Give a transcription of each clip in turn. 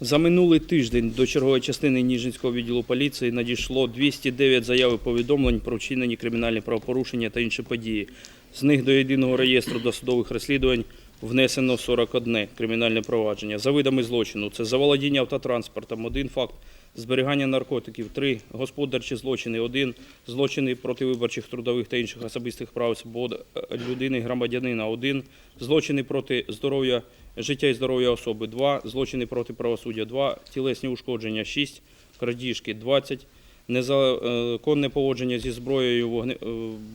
За минулий тиждень до чергової частини Ніжинського відділу поліції надійшло 209 заяв і повідомлень про вчинені кримінальні правопорушення та інші події. З них до єдиного реєстру досудових розслідувань внесено 41 кримінальне провадження. За видами злочину це заволодіння автотранспортом, один факт, зберігання наркотиків, три господарчі злочини, один злочини проти виборчих трудових та інших особистих прав свобод е, людини, громадянина, один злочини проти здоров'я, життя і здоров'я особи, два злочини проти правосуддя, два тілесні ушкодження, шість крадіжки, 20 незаконне поводження зі зброєю, е,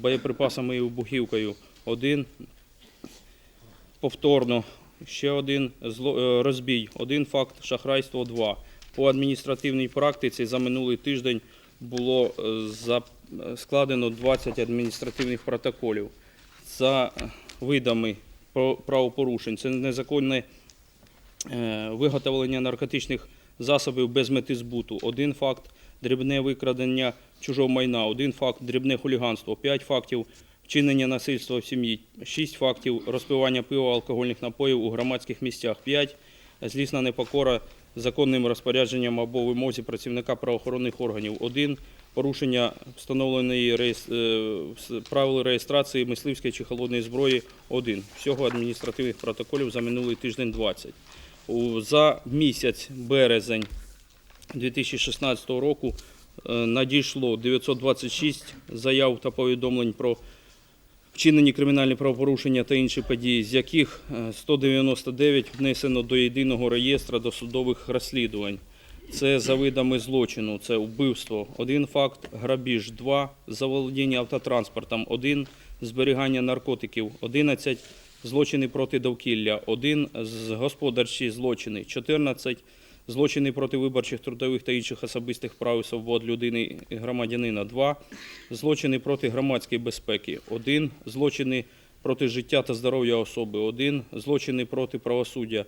боєприпасами і вибухівкою, один повторно, ще один е, розбій, один факт шахрайство, два. По адміністративній практиці за минулий тиждень було е, е, складено 20 адміністративних протоколів за видами правопорушень. Це незаконне виготовлення наркотичних засобів без мети збуту. Один факт дрібне викрадення чужого майна, один факт дрібне хуліганство, п'ять фактів вчинення насильства в сім'ї, шість фактів розпивання пива алкогольних напоїв у громадських місцях, п'ять злісна непокора законним розпорядженням або вимозі працівника правоохоронних органів, один порушення встановленої реєс- е, правил реєстрації мисливської чи холодної зброї, один. Всього адміністративних протоколів за минулий тиждень 20. За місяць березень 2016 року е, надійшло 926 заяв та повідомлень про вчинені кримінальні правопорушення та інші події, з яких е, 199 внесено до єдиного реєстра досудових розслідувань. Це за видами злочину, це вбивство, один факт, грабіж, два, заволодіння автотранспортом, один, зберігання наркотиків, 11, злочини проти довкілля, один, з- господарчі злочини, 14, злочини проти виборчих трудових та інших особистих прав і свобод людини і громадянина, два, злочини проти громадської безпеки, один, злочини проти життя та здоров'я особи, один, злочини проти правосуддя,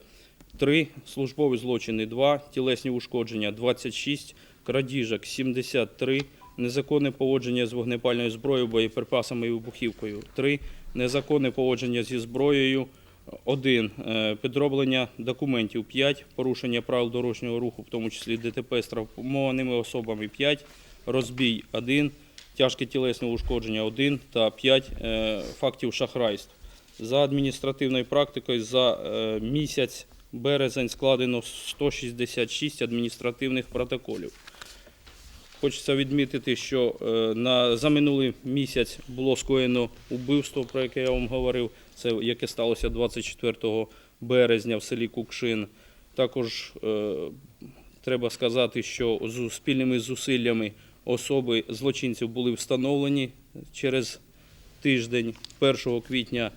3 службові злочини. 2, тілесні ушкодження. 26, крадіжок. 73, незаконне поводження з вогнепальною зброєю, боєприпасами і вибухівкою. 3, незаконне поводження зі зброєю 1, підроблення документів 5, порушення правил дорожнього руху, в тому числі ДТП з травмованими особами 5, розбій 1, тяжке тілесне ушкодження 1 та 5 фактів шахрайств. За адміністративною практикою за е, місяць березень складено 166 адміністративних протоколів. Хочеться відмітити, що е, на, за минулий місяць було скоєно убивство, про яке я вам говорив, це яке сталося 24 березня в селі Кукшин. Також е, треба сказати, що з спільними зусиллями особи злочинців були встановлені через тиждень, 1 квітня.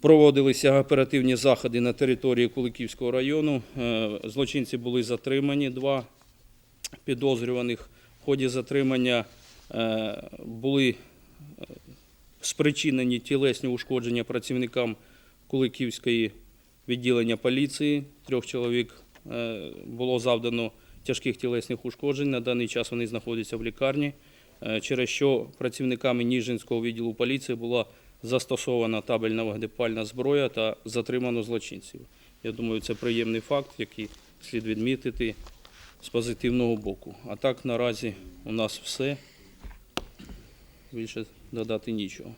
Проводилися оперативні заходи на території Куликівського району. Е, Злочинці були затримані, два підозрюваних. Ході затримання е, були е, спричинені тілесні ушкодження працівникам Куликівської відділення поліції. Трьох чоловік е, було завдано тяжких тілесних ушкоджень. На даний час вони знаходяться в лікарні, через що працівниками Ніжинського відділу поліції була застосована табельна вогнепальна зброя та затримано злочинців. Я думаю, це приємний факт, який слід відмітити з позитивного боку. А так наразі у нас все. Більше додати нічого.